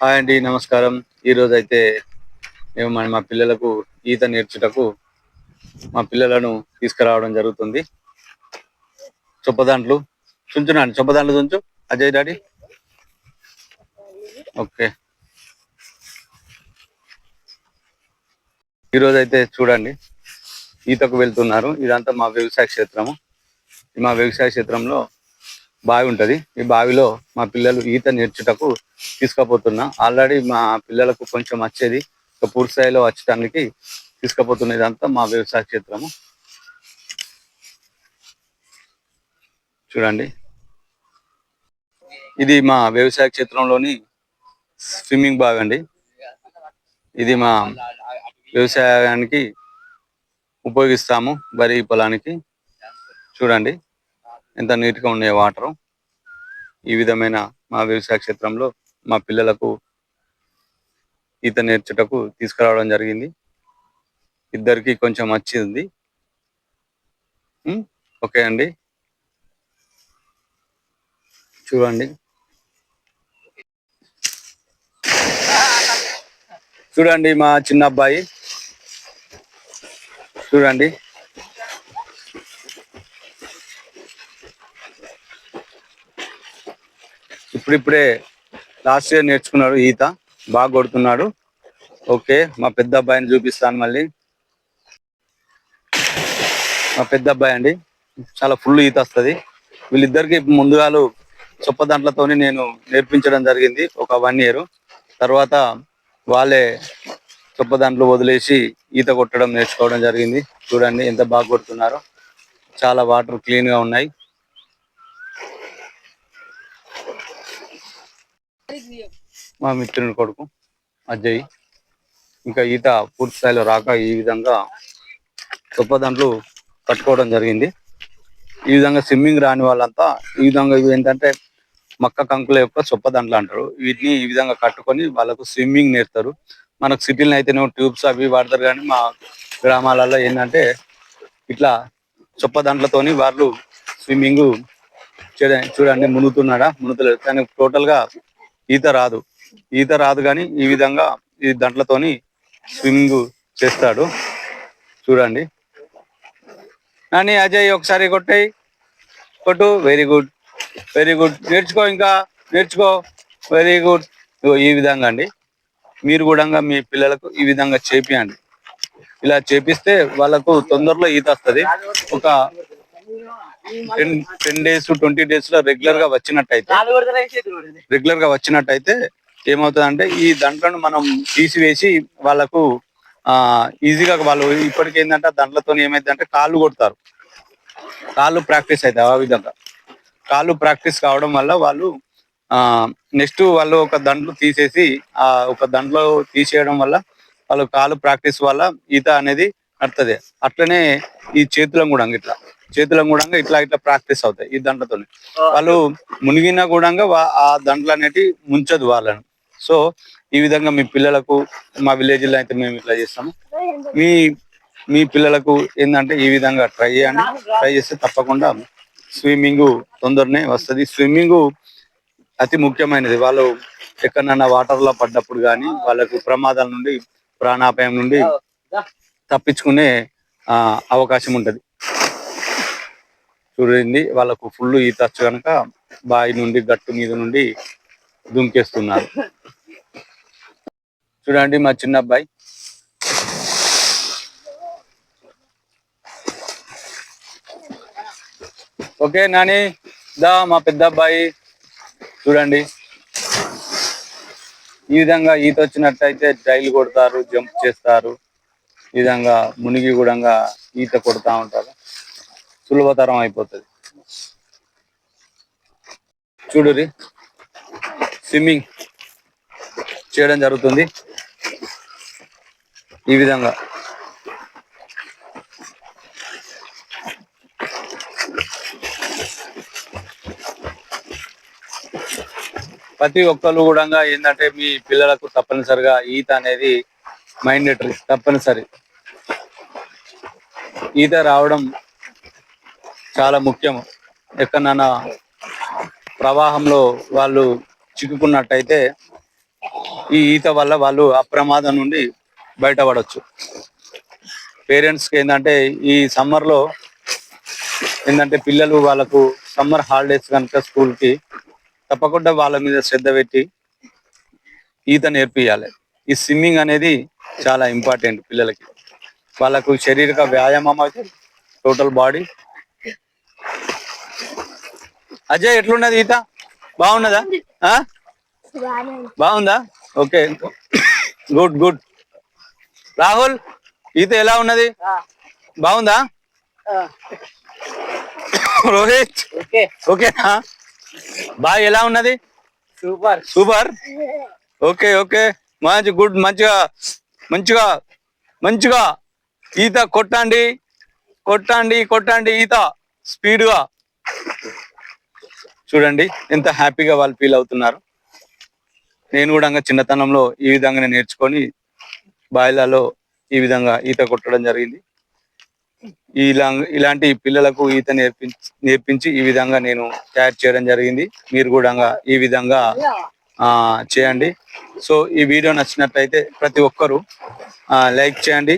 Hi అండి నమస్కారం. ఈరోజు అయితే మేము మన మా పిల్లలకు ఈత నేర్చుటకు మా పిల్లలను తీసుకురావడం జరుగుతుంది. చొప్పదాంట్లు చుంచునండి చొప్పదాంట్లు చుంచు. అజయ్ డాడీ. ఓకే. ఈరోజు అయితే చూడండి ఈతకు వెళ్తున్నారు. ఇదంతా మా వ్యవసాయ క్షేత్రము. మా వ్యవసాయ క్షేత్రంలో బావి ఉంటది. ఈ బావిలో మా పిల్లలు ఈత నేర్చుటకు తీసుకుపోతున్నా. ఆల్రెడీ మా పిల్లలకు కొంచెం వచ్చేది. పూర్తి స్థాయిలో వచ్చడానికి తీసుకుపోతున్న ఇదంతా మా వ్యవసాయ క్షేత్రము. చూడండి. ఇది మా వ్యవసాయ క్షేత్రంలోని స్విమ్మింగ్ బావి అండి. ఇది మా వ్యవసాయానికి ఉపయోగిస్తాము వరి పొలానికి. చూడండి. ఎంత నీట్గా ఉన్నాయి వాటర్. ఈ విధమైన మా వ్యవసాయ క్షేత్రంలో మా పిల్లలకు ఈత నేర్చుటకు తీసుకురావడం జరిగింది. ఇద్దరికి కొంచెం వచ్చింది ఓకే అండి. చూడండి. చూడండి మా చిన్న అబ్బాయి. చూడండి. ఇప్పుడిప్పుడే లాస్ట్ ఇయర్ నేర్చుకున్నాడు ఈత. బాగా కొడుతున్నాడు. ఓకే మా పెద్ద అబ్బాయిని చూపిస్తాను మళ్ళీ. మా పెద్ద అబ్బాయి అండి. చాలా ఫుల్ ఈత వస్తుంది. వీళ్ళిద్దరికి ముందుగాలు చొప్పదాంట్లతోని నేను నేర్పించడం జరిగింది ఒక వన్ ఇయర్. తర్వాత వాళ్ళే చొప్ప దాంట్లో వదిలేసి ఈత కొట్టడం నేర్చుకోవడం జరిగింది. చూడండి ఎంత బాగా కొడుతున్నారో. చాలా వాటర్ క్లీన్గా ఉన్నాయి. మా మిత్రుని కొడుకు అజయ్. ఇంకా ఈత పూర్తి స్థాయిలో రాక ఈ విధంగా చొప్ప దాంట్లో కట్టుకోవడం జరిగింది. ఈ విధంగా స్విమ్మింగ్ రాని వాళ్ళంతా ఈ విధంగా ఇవి ఏంటంటే మక్క కంకుల యొక్క చొప్పదండలు అంటారు. వీటిని ఈ విధంగా కట్టుకొని వాళ్ళకు స్విమ్మింగ్ నేర్తారు. మనకు సిటీలో అయితేనే ట్యూబ్స్ అవి వాడతారు కానీ మా గ్రామాలలో ఏంటంటే ఇట్లా చొప్పదండలతోని వాళ్ళు స్విమ్మింగ్ చూడండి మునుగుతున్నాడా మునుగుతలేదు కానీ టోటల్గా ఈత రాదు. ఈత రాదు కానీ ఈ విధంగా ఈ దంట్లతోని స్విమ్మింగ్ చేస్తాడు. చూడండి. నాని అజయ్ ఒకసారి కొట్టాయి. కొట్టు. Very good. Very good. నేర్చుకో ఇంకా. నేర్చుకో. Very good. ఈ విధంగా అండి. మీరు కూడా మీ పిల్లలకు ఈ విధంగా చేపియండి. ఇలా చేపిస్తే వాళ్ళకు తొందరలో ఈత వస్తుంది. ఒక టెన్ టెన్ డేస్ ట్వంటీ డేస్లో రెగ్యులర్గా వచ్చినట్టయితే రెగ్యులర్గా వచ్చినట్టయితే ఏమవుతుందంటే ఈ దంట్లను మనం తీసివేసి వాళ్ళకు ఆ ఈజీగా వాళ్ళు ఇప్పటికి ఏంటంటే దంట్లతో ఏమైందంటే కాళ్ళు కొడతారు. కాళ్ళు ప్రాక్టీస్ అవుతాయి ఆ విధంగా. కాళ్ళు ప్రాక్టీస్ కావడం వల్ల వాళ్ళు ఆ నెక్స్ట్ వాళ్ళు ఒక దండ్లు తీసేసి ఆ ఒక దండ్లో తీసేయడం వల్ల వాళ్ళు కాలు ప్రాక్టీస్ వల్ల ఈత అనేది నడుతుంది. అట్లనే ఈ చేతులం కూడా ఇట్లా చేతులం కూడా ఇట్లా ఇట్లా ప్రాక్టీస్ అవుతాయి ఈ దండతో వాళ్ళు మునిగినా కూడా ఆ దండలు అనేటి ముంచదు వాళ్ళని. సో ఈ విధంగా మీ పిల్లలకు మా విలేజ్లో అయితే మేము ఇట్లా చేస్తాము. మీ మీ పిల్లలకు ఏంటంటే ఈ విధంగా ట్రై చేయండి. ట్రై చేస్తే తప్పకుండా స్విమ్మింగ్ తొందరనే వస్తది. స్విమ్మింగ్ అతి ముఖ్యమైనది. వాళ్ళు ఎక్కడన్నా వాటర్లో పడ్డప్పుడు కానీ వాళ్ళకు ప్రమాదాల నుండి ప్రాణాపాయం నుండి తప్పించుకునే ఆ, అవకాశం ఉంటది. చూడండి వాళ్ళకు ఫుల్ ఈత వచ్చు కనుక బావి నుండి గట్టు మీద నుండి దుంకేస్తున్నారు. చూడండి మా చిన్న అబ్బాయి. ఓకే నాని దా మా పెద్ద అబ్బాయి. చూడండి. ఈ విధంగా ఈత వచ్చినట్టయితే డైలు కొడతారు జంప్ చేస్తారు. ఈ విధంగా మునిగి కూడా ఈత కొడతా ఉంటారు. సులభతరం అయిపోతుంది. చూడురి స్విమ్మింగ్ చేయడం జరుగుతుంది. ఈ విధంగా. ప్రతి ఒక్కరు కూడా ఏంటంటే మీ పిల్లలకు తప్పనిసరిగా ఈత అనేది మైండేటరీ తప్పనిసరి. ఈత రావడం చాలా ముఖ్యం. ఎక్కడన్నా ప్రవాహంలో వాళ్ళు చిక్కుకున్నట్టయితే ఈ ఈత వల్ల వాళ్ళు అప్రమాదం నుండి బయటపడవచ్చు పేరెంట్స్కి ఏంటంటే ఈ సమ్మర్లో ఏంటంటే పిల్లలు వాళ్ళకు సమ్మర్ హాలిడేస్ కనుక స్కూల్కి తప్పకుండా వాళ్ళ మీద శ్రద్ధ పెట్టి ఈత నేర్పియాలి. ఈ స్విమ్మింగ్ అనేది చాలా ఇంపార్టెంట్ పిల్లలకి. వాళ్ళకు శారీరక వ్యాయామం అవుతుంది టోటల్ బాడీ అజయ్ ఎట్లున్నది ఈత? బాగున్నదా? బాగుందా. ఓకే. Good good. రాహుల్ ఈత ఎలా ఉన్నది? బాగుందా? రోహిత్? ఓకే. ఓకేనా? బాయ్ ఎలా ఉన్నది? సూపర్. సూపర్. Okay okay. మంచి గుడ్ మంచిగా మంచిగా మంచిగా ఈత కొట్టండి. కొట్టండి కొట్టండి ఈత. స్పీడ్గా చూడండి ఎంత హ్యాపీగా వాళ్ళు ఫీల్ అవుతున్నారు. నేను కూడా ఇంకా చిన్నతనంలో ఈ విధంగా నేర్చుకొని బాయిలలో ఈ విధంగా ఈత కొట్టడం జరిగింది. ఇలా ఇలాంటి పిల్లలకు ఈత నేర్పించి నేర్పించి ఈ విధంగా నేను తయారు చేయడం జరిగింది. మీరు కూడా ఈ విధంగా ఆ చేయండి. సో ఈ వీడియో నచ్చినట్లయితే ప్రతి ఒక్కరూ లైక్ చేయండి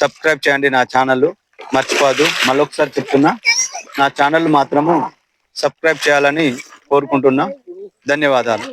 సబ్స్క్రైబ్ చేయండి నా ఛానల్ మర్చిపోదు. మళ్ళొకసారి చెప్తున్నా నా ఛానల్ మాత్రము సబ్స్క్రైబ్ చేయాలని కోరుకుంటున్నా. ధన్యవాదాలు.